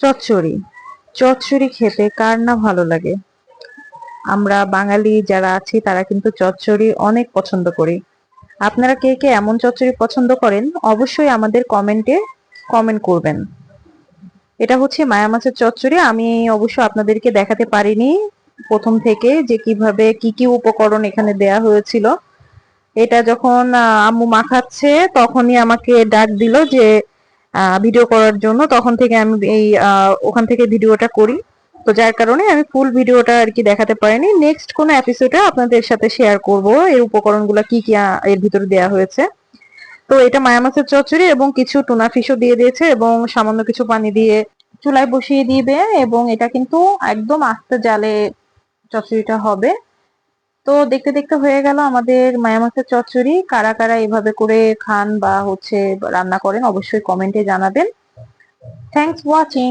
চচ্চড়ি। চচ্চড়ি খেতে কার না ভালো লাগে? আমরা বাঙালি যারা আছি, তারা কিন্তু চচ্চড়ি অনেক পছন্দ করি। আপনারা কে কে এমন চচ্চড়ি পছন্দ করেন, অবশ্যই আমাদের কমেন্টে কমেন্ট করবেন। এটা হচ্ছে মায়া মাছের চচ্চড়ি। আমি অবশ্য আপনাদেরকে দেখাতে পারিনি প্রথম থেকে যে কীভাবে কি কি উপকরণ এখানে দেয়া হয়েছিল। এটা যখন আম্মু মাখাচ্ছে, তখনই আমাকে ডাক দিল যে ভিডিও করার জন্য। তখন থেকে আমি এই ওখান থেকে ভিডিওটা করি। তো যার কারণে আমি ফুল ভিডিওটা আর কি দেখাতে পারিনি। নেক্সট কোনো এপিসোডে আপনাদের সাথে শেয়ার করব। এই উপকরণগুলো কি কি এর ভিতরে দেয়া হয়েছে। তো এটা মায়া মাছের চচ্চড়ি এবং কিছু টুনা ফিশও দিয়ে দিয়েছে এবং সামান্য কিছু পানি দিয়ে চুলায় বসিয়ে দিবে এবং এটা কিন্তু একদম আস্তে জালে চচ্চড়িটা হবে। তো দেখতে দেখতে হয়ে গেল আমাদের মায়া চচ্চড়ি। কারা কারা এভাবে করে খান বা হচ্ছে রান্না করেন, অবশ্যই কমেন্টে জানাবেন। Thanks watching